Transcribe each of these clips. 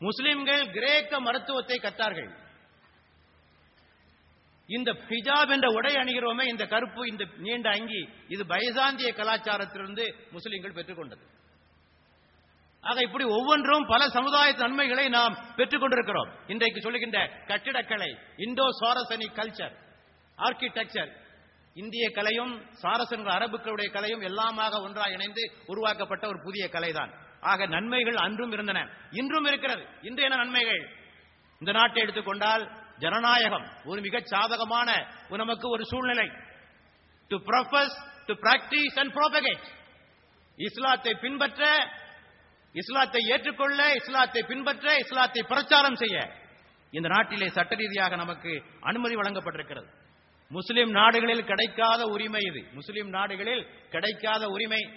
முஸ்லிம்கள் கிரேக்க மருத்துவத்தை கற்றார்கள் இந்த ஹிஜாப் என்ற உடை அணிகிறோமே இந்த கருப்பு இந்த நீண்ட அங்கி இது பைசாந்திய கலாச்சாரத்திலிருந்து முஸ்லிம்கள் பெற்றுக்கொண்டது ஆக இப்படி ஒவ்வொன்றும் பல சமுதாய நன்மைகளை நாம் பெற்றுக்கொண்டிருக்கிறோம் இன்றைக்கு சொல்லுகின்ற கட்டிடக்கலை இந்தோ சாரசனி கல்ச்சர் ஆர்கிடெக்சர் இந்திய கலையும் சாரசன்கள் அரபுக்களுடைய கலையும் எல்லாமாக ஒன்றாக இணைந்து உருவாக்கப்பட்ட ஒரு புதிய கலைதான். ஆக நன்மைகள் அன்றும் இருந்தன. இன்றும் இருக்கிறது. இன்று என்ன நன்மைகள். இந்த நாட்டை எடுத்துக்கொண்டால் ஜனநாயகம் ஒரு மிக சாதகமான ஒரு நமக்கு ஒரு சூழ்நிலை. To profess to practise and propagate இஸ்லாத்தை பின்பற்ற இஸ்லாத்தை ஏற்றுக்கொள்ள இஸ்லாத்தை பின்பற்ற இஸ்லாத்தை பிரச்சாரம் செய்ய இந்த நாட்டிலே சட்ட ரீதியாக நமக்கு அனுமதி வழங்கப்பட்டிருக்கிறது. முஸ்லிம் நாடுகளில் கிடைக்காத உரிமை இது. முஸ்லிம் நாடுகளில் கிடைக்காத உரிமை.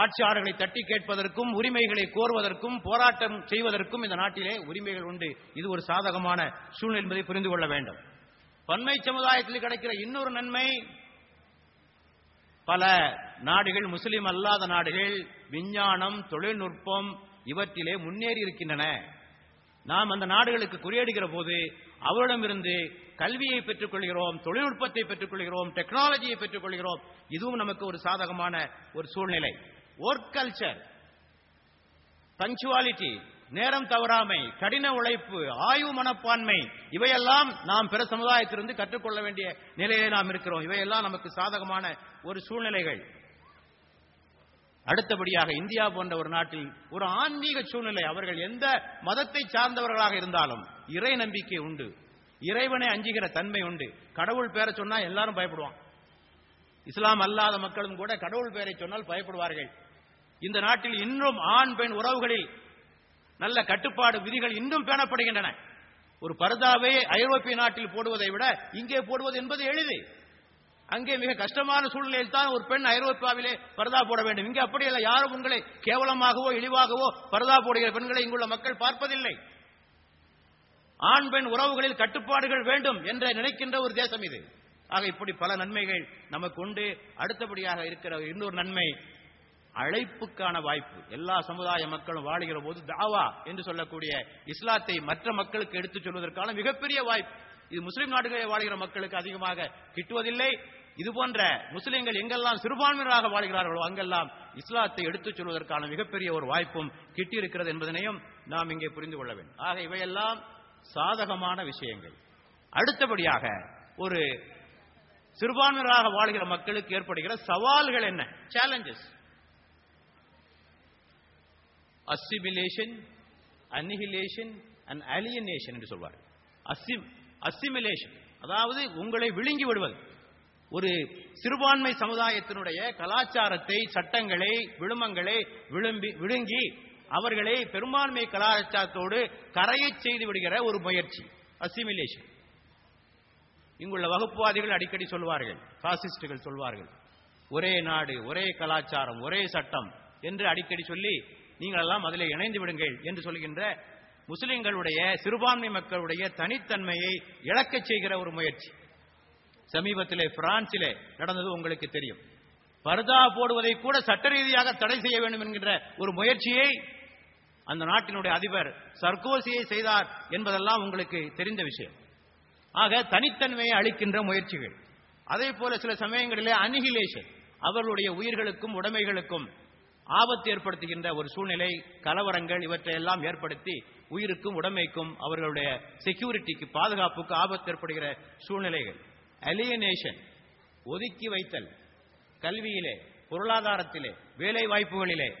ஆட்சியாளர்களை தட்டி கேட்பதற்கும் உரிமைகளை கோருவதற்கும் போராட்டம் செய்வதற்கும் இந்த நாட்டிலே உரிமைகள் உண்டு. இது ஒரு சாதகமான சூழ்நிலை என்பதை புரிந்து கொள்ள வேண்டும். பன்மை சமுதாயத்தில் கிடைக்கிற இன்னொரு நன்மை பல நாடுகள் முஸ்லிம் அல்லாத நாடுகள் விஞ்ஞானம் தொழில்நுட்பம் இவற்றிலே முன்னேறி இருக்கின்றன. நாம் அந்த நாடுகளுக்கு குறியேடுகிற போது அவரிடமிருந்து கல்வியை பெற்றுக் கொள்கிறோம் தொழில்நுட்பத்தை பெற்றுக் கொள்கிறோம் டெக்னாலஜியை பெற்றுக் கொள்கிறோம் இதுவும் நமக்கு ஒரு சாதகமான ஒரு சூழ்நிலை. ஒர்க் கல்ச்சர் பஞ்சுவாலிட்டி நேரம் தவறாமை கடின உழைப்பு ஆய்வு மனப்பான்மை இவையெல்லாம் நாம் பிற சமுதாயத்திலிருந்து கற்றுக்கொள்ள வேண்டிய நிலையிலே நாம் இருக்கிறோம். இவையெல்லாம் நமக்கு சாதகமான ஒரு சூழ்நிலைகள். அடுத்தபடியாக இந்தியா போன்ற ஒரு நாட்டில் ஒரு ஆன்மீக சூழ்நிலை அவர்கள் எந்த மதத்தை சார்ந்தவர்களாக இருந்தாலும் இறை நம்பிக்கை உண்டு. இறைவனை அஞ்சுகிற தன்மை உண்டு. கடவுள் பேரை சொன்னா எல்லாரும் பயப்படுவான். இஸ்லாம் அல்லாத மக்களும் கூட கடவுள் பெயரை சொன்னால் பயப்படுவார்கள். இந்த நாட்டில் இன்னும் ஆண் பெண் உறவுகளில் நல்ல கட்டுப்பாடு விதிகள் இன்னும் பேணப்படுகின்றன. ஒரு பர்தாவே ஐரோப்பிய நாட்டில் போடுவதை விட இங்கே போடுவது என்பது எளிது. அங்கே மிக கஷ்டமான சூழ்நிலையில் தான் ஒரு பெண் ஐரோப்பாவிலே பர்தா போட வேண்டும். இங்கே அப்படி இல்லை யாரும் உங்களை கேவலமாகவோ இழிவாகவோ பர்தா போடுகிற பெண்களை இங்குள்ள மக்கள் பார்ப்பதில்லை. ஆண் பெண் உறவுகளில் கட்டுப்பாடுகள் வேண்டும் என்று நினைக்கின்ற ஒரு தேசம் இது. ஆக இப்படி பல நன்மைகள் நமக்கு உண்டு. அடுத்தபடியாக இருக்கிற இன்னொரு நன்மை அழைப்புக்கான வாய்ப்பு. எல்லா சமுதாய மக்களும் வாழுகிற போது தாவா என்று சொல்லக்கூடிய இஸ்லாத்தை மற்ற மக்களுக்கு எடுத்துச் சொல்வதற்கான மிகப்பெரிய வாய்ப்பு. இது முஸ்லிம் நாடுகளில் வாழ்கிற மக்களுக்கு அதிகமாக கிட்டுவதில்லை. இது போன்ற முஸ்லிம்கள் எங்கெல்லாம் சிறுபான்மையினராக வாழ்கிறார்களோ அங்கெல்லாம் இஸ்லாத்தை எடுத்துச் சொல்வதற்கான மிகப்பெரிய ஒரு வாய்ப்பும் கிட்டியிருக்கிறது என்பதனையும் நாம் இங்கே புரிந்து கொள்ள வேண்டும். ஆக இவையெல்லாம் சாதகமான விஷயங்கள். அடுத்தபடியாக ஒரு சிறுபான்மையினராக வாழ்கிற மக்களுக்கு ஏற்படுகிற சவால்கள் என்ன? Challenges assimilation annihilation and alienation என்று சொல்வார் அசிம் அசிமிலேஷன் அதாவது உங்களை விழுங்கி விடுவது. ஒரு சிறுபான்மை சமுதாயத்தினுடைய கலாச்சாரத்தை சட்டங்களை விழுமங்களை விழும்பி விழுங்கி அவர்களை பெரும்பான்மை கலாச்சாரத்தோடு கரையை செய்து விடுகிற ஒரு முயற்சி அசிமிலேஷன் இங்குள்ள வகுப்புவாதிகள் அடிக்கடி சொல்வார்கள் பாசிஸ்டுகள் சொல்வார்கள். ஒரே நாடு ஒரே கலாச்சாரம் ஒரே சட்டம் என்று அடிக்கடி சொல்லி நீங்கள் எல்லாம் அதில் இணைந்து விடுங்கள் என்று சொல்கின்ற முஸ்லிம்களுடைய சிறுபான்மை மக்களுடைய தனித்தன்மையை இழக்கச் செய்கிற ஒரு முயற்சி. சமீபத்திலே பிரான்சிலே நடந்தது உங்களுக்கு தெரியும். பர்தா போடுவதை கூட சட்ட ரீதியாக தடை செய்ய வேண்டும் என்கின்ற ஒரு முயற்சியை அந்த நாட்டினுடைய அதிபர் சர்கோசியை செய்தார் என்பதெல்லாம் உங்களுக்கு தெரிந்த விஷயம். ஆக தனித்தன்மையை அளிக்கின்ற முயற்சிகள். அதே போல சில சமயங்களிலே அனிகிலேஷன் அவர்களுடைய உயிர்களுக்கும் உடைமைகளுக்கும் ஆபத்து ஏற்படுத்துகின்ற ஒரு சூழ்நிலை கலவரங்கள் இவற்றையெல்லாம் ஏற்படுத்தி உயிருக்கும் உடமைக்கும் அவர்களுடைய செக்யூரிட்டிக்கு பாதுகாப்புக்கு ஆபத்து ஏற்படுகிற சூழ்நிலைகள். அலியனேஷன் ஒதுக்கி வைத்தல் கல்வியிலே பொருளாதாரத்திலே வேலை வாய்ப்புகளிலே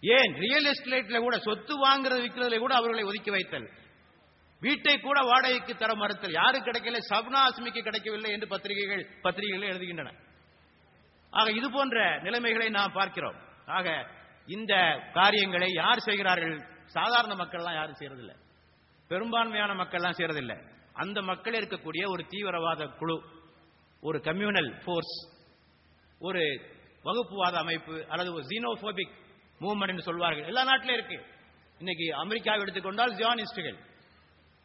ஏன்? ரியல் எஸ்டேட்ல கூட சொத்து வாங்குறது விற்கிறதுல கூட அவர்களை ஒதுக்கி வைத்தல். வீட்டை கூட வாடகைக்கு தர மறுத்தல். யாரு கிடைக்கல? சப்னா அஸ்மிக்கு கிடைக்கவில்லை என்று பத்திரிகைகள் பத்திரிகைகள் எழுதுகின்றன. ஆக இது போன்ற நிலைமைகளை நாம் பார்க்கிறோம். ஆக இந்த காரியங்களை யார் செய்கிறார்கள்? சாதாரண மக்கள்லாம் யாரும் செய்யறதில்லை பெரும்பான்மையான மக்கள்லாம் செய்யறதில்லை அந்த மக்கள் இருக்கக்கூடிய ஒரு தீவிரவாத குழு ஒரு கம்யூனல் ஃபோர்ஸ் ஒரு வகுப்புவாத அமைப்பு அல்லது ஒரு ஜீனோபோபிக் மூவ்மெண்ட் என்று சொல்வார்கள். எல்லா நாட்டிலும் இருக்கு. இன்னைக்கு அமெரிக்காவை எடுத்துக்கொண்டால் ஜியானிஸ்டுகள்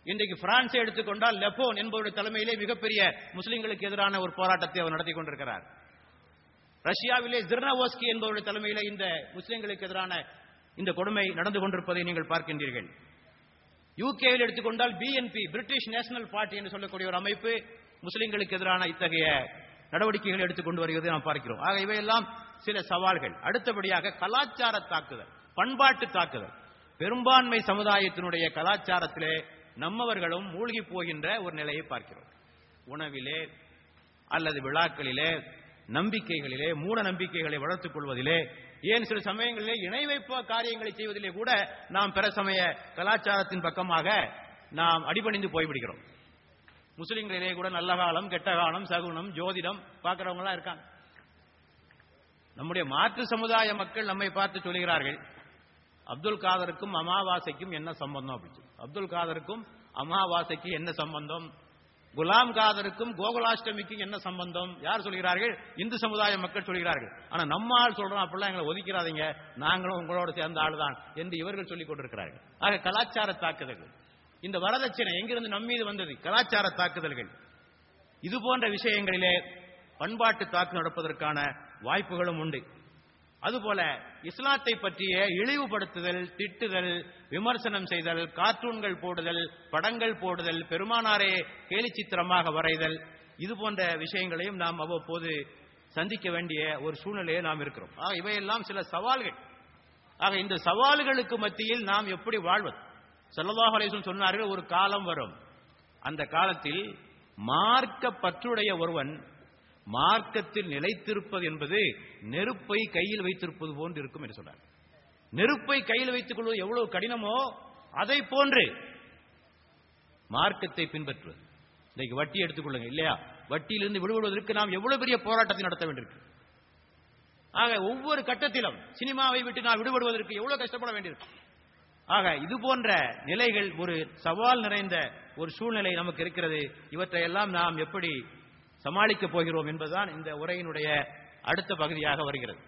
இன்றைக்கு பிரான்ஸை எடுத்துக்கொண்டால் லெபோன் என்பவருடைய தலைமையிலே மிகப்பெரிய முஸ்லிம்களுக்கு எதிரான ஒரு போராட்டத்தை அவர் நடத்தி கொண்டிருக்கிறார். ரஷ்யாவிலே ஜிர்னவோஸ்கி என்பவருடைய தலைமையில இந்த முஸ்லிம்களுக்கு எதிரான இந்த கொடுமை நடந்து கொண்டிருப்பதை நீங்கள் பார்க்கின்றீர்கள். யூகேவில் எடுத்துக்கொண்டால் பிஎன்பி பிரிட்டிஷ் நேஷனல் பார்ட்டி என்று சொல்லக்கூடிய ஒரு அமைப்பு முஸ்லிம்களுக்கு எதிரான இத்தகைய நடவடிக்கைகளை எடுத்துக்கொண்டு வருவதை நாம் பார்க்கிறோம். ஆக இவையெல்லாம் சில சவால்கள். அடுத்தபடியாக கலாச்சார தாக்குதல் பண்பாட்டு தாக்குதல். பெரும்பான்மை சமுதாயத்தினுடைய கலாச்சாரத்திலே நம்மவர்களும் மூழ்கி போகின்ற ஒரு நிலையை பார்க்கிறோம். உணவிலே அல்லது விழாக்களிலே நம்பிக்கைகளிலே மூட நம்பிக்கைகளை வளர்த்துக் கொள்வதிலே ஏன் சில சமயங்களிலே இணை வைப்ப காரியங்களை செய்வதிலே கூட நாம் பிற சமய கலாச்சாரத்தின் பக்கமாக நாம் அடிபணிந்து போய்விடுகிறோம். முஸ்லிம்களிலே கூட நல்ல காலம் கெட்ட காலம் சகுனம் ஜோதிடம் பார்க்கிறவங்க எல்லாம் இருக்காங்க. நம்முடைய மாற்று சமுதாய மக்கள் நம்மை பார்த்து சொல்கிறார்கள் அப்துல் காதருக்கும் அமாவாசைக்கும் என்ன சம்பந்தம் அப்படின்னு அப்துல் காதருக்கும் அமாவாசைக்கு என்ன சம்பந்தம்? குலாம் காதருக்கும் கோகுலாஷ்டமிக்கும் என்ன சம்பந்தம்? யார் சொல்கிறார்கள்? இந்து சமுதாய மக்கள் சொல்கிறார்கள். ஆனா நம்ம ஆள் சொல்றோம் அப்படிலாம் எங்களை ஒதுக்கிறாதீங்க நாங்களும் உங்களோட சேர்ந்த ஆளுதான் என்று இவர்கள் சொல்லிக் கொண்டிருக்கிறார்கள். ஆக கலாச்சார தாக்குதல்கள். இந்த வரதட்சணை எங்கிருந்து நம் மீது வந்தது? கலாச்சார தாக்குதல்கள். இது போன்ற விஷயங்களிலே பண்பாட்டு தாக்கு நடப்பதற்கான வாய்ப்புகளும் உண்டு. அதுபோல இஸ்லாத்தை பற்றிய இழிவுபடுத்துதல் திட்டுதல் விமர்சனம் செய்தல் கார்ட்டூன்கள் போடுதல் படங்கள் போடுதல் பெருமானாரே கேலி சித்திரமாக வரைதல் இது போன்ற விஷயங்களையும் நாம் அவ்வப்போது சந்திக்க வேண்டிய ஒரு சூழ்நிலையை நாம் இருக்கிறோம். ஆக இவையெல்லாம் சில சவால்கள். ஆக இந்த சவால்களுக்கு மத்தியில் நாம் எப்படி வாழ்வது? ஸல்லல்லாஹு சொன்னார்கள் ஒரு காலம் வரும். அந்த காலத்தில் மார்க்க பற்றுடைய ஒருவன் மார்க்கத்தில் நிலைத்திருப்பது என்பது நெருப்பை கையில் வைத்திருப்பது போன்று இருக்கும் என்று சொன்னார் நெருப்பை கையில் வைத்துக் கொள்வது எவ்வளவு கடினமோ அதை போன்று மார்க்கத்தை பின்பற்றுவது. இன்னைக்கு வட்டி எடுத்துக்கொள்ளுங்க இல்லையா? வட்டியிலிருந்து விடுபடுவதற்கு நாம் எவ்வளவு பெரிய போராட்டத்தை நடத்த வேண்டியிருக்கு. ஆக ஒவ்வொரு கட்டத்திலும் சினிமாவை விட்டு நான் விடுபடுவதற்கு எவ்வளவு கஷ்டப்பட வேண்டியிருக்கு. ஆக இது போன்ற நிலைகள் ஒரு சவால் நிறைந்த ஒரு சூழ்நிலை நமக்கு இருக்கிறது. இவற்றையெல்லாம் நாம் எப்படி சமாளிக்கப் போகிறோம் என்பதுதான் இந்த உரையினுடைய அடுத்த பகுதியாக வருகிறது.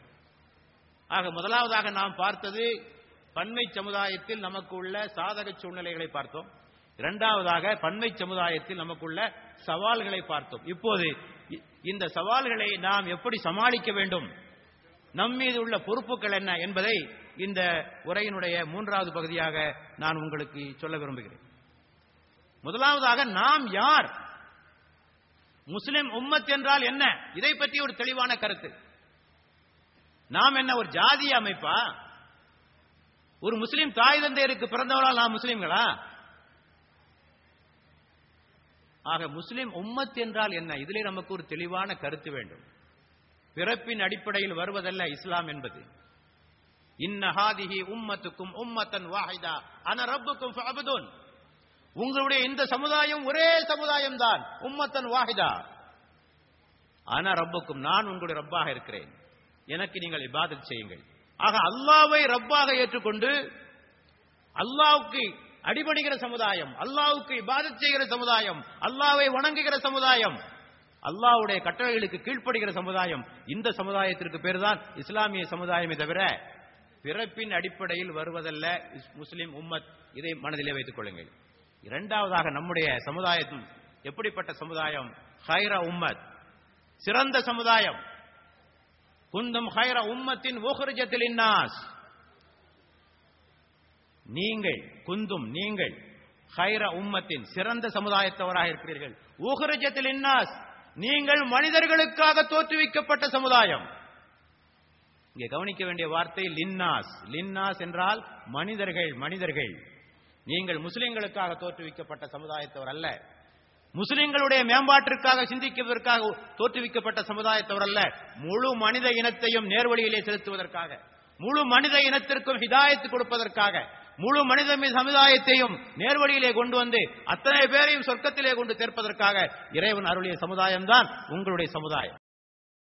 ஆக முதலாவதாக நாம் பார்த்தது பன்மை சமுதாயத்தில் நமக்கு உள்ள சாதக சூழ்நிலைகளை பார்த்தோம். இரண்டாவதாக பன்மை சமுதாயத்தில் நமக்குள்ள சவால்களை பார்த்தோம். இப்போது இ- இந்த சவால்களை நாம் எப்படி சமாளிக்க வேண்டும்? நம் மீது உள்ள பொறுப்புகள் என்ன என்பதை இந்த உரையினுடைய மூன்றாவது பகுதியாக நான் உங்களுக்கு சொல்ல விரும்புகிறேன். முதலாவதாக நாம் யார்? முஸ்லிம் உம்மத் என்றால் என்ன? இதை பற்றி ஒரு தெளிவான கருத்து. நாம் என்ன ஒரு ஜாதி அமைப்பா? ஒரு முஸ்லிம் தாய் தந்தையருக்கு பிறந்தவரால் நாம் முஸ்லிம்களா? ஆக முஸ்லிம் உம்மத் என்றால் என்ன? இதிலே நமக்கு ஒரு தெளிவான கருத்து வேண்டும். பிறப்பின் அடிப்படையில் வருவதல்ல இஸ்லாம் என்பது. இன்னஹாதிஹி உம்மத்துக்கும் உம்மத்தன் வாஹிதா. அன ரப்புக்கும் ஃபஅபுதுன். உங்களுடைய இந்த சமுதாயம் ஒரே சமுதாயம் தான் உம்மத்தன் வாஹிதா. ஆனா ரப்புக்கும் நான் உங்களுடைய ரப்பாக இருக்கிறேன். எனக்கு நீங்கள் இபாதத் செய்யுங்கள். ஆக அல்லாவை ரப்பாக ஏற்றுக்கொண்டு அல்லாவுக்கு அடிபணிகிற சமுதாயம் அல்லாவுக்கு இபாதத் செய்கிற சமுதாயம் அல்லாவை வணங்குகிற சமுதாயம் அல்லாஹ்வுடைய கட்டளைகளுக்கு கீழ்ப்படுகிற சமுதாயம் இந்த சமுதாயத்திற்கு பேர் தான் இஸ்லாமிய சமுதாயமே தவிர பிறப்பின் அடிப்படையில் வருவதல்ல முஸ்லிம் உம்மத் இதை மனதிலே வைத்துக் கொள்ளுங்கள். இரண்டாவதாக நம்முடைய சமுதாயத்தில் எப்படிப்பட்ட சமுதாயம்? ஹைர உம்மத். சிறந்த சமுதாயம். குந்தும் ஹைர உம்மத்தின் ஊகரிஜத்தில் இன்னாஸ். நீங்கள் குந்தும் நீங்கள் ஹைர உம்மத்தின் சிறந்த சமுதாயத்தவராக இருக்கிறீர்கள். ஊகரிஜத்தில் இன்னாஸ். நீங்கள் மனிதர்களுக்காக தோற்றுவிக்கப்பட்ட சமுதாயம். இங்கே கவனிக்க வேண்டிய வார்த்தை லின்னாஸ். லின்னாஸ் என்றால் மனிதர்கள் மனிதர்கள். நீங்கள் முஸ்லிம்களுக்காக தோற்றுவிக்கப்பட்ட சமுதாயத்தவர் அல்ல. முஸ்லிம்களுடைய மேம்பாட்டிற்காக சிந்திக்குவதற்காக தோற்றுவிக்கப்பட்ட சமுதாயத்தவர் அல்ல. முழு மனித இனத்தையும் நேர்வழியிலே செலுத்துவதற்காக முழு மனித இனத்திற்கும் ஹிதாயத்து கொடுப்பதற்காக முழு மனித சமுதாயத்தையும் நேர்வழியிலே கொண்டு வந்து அத்தனை பேரையும் சொர்க்கத்திலே கொண்டு சேர்ப்பதற்காக இறைவன் அருளிய சமுதாயம் தான் உங்களுடைய சமுதாயம்.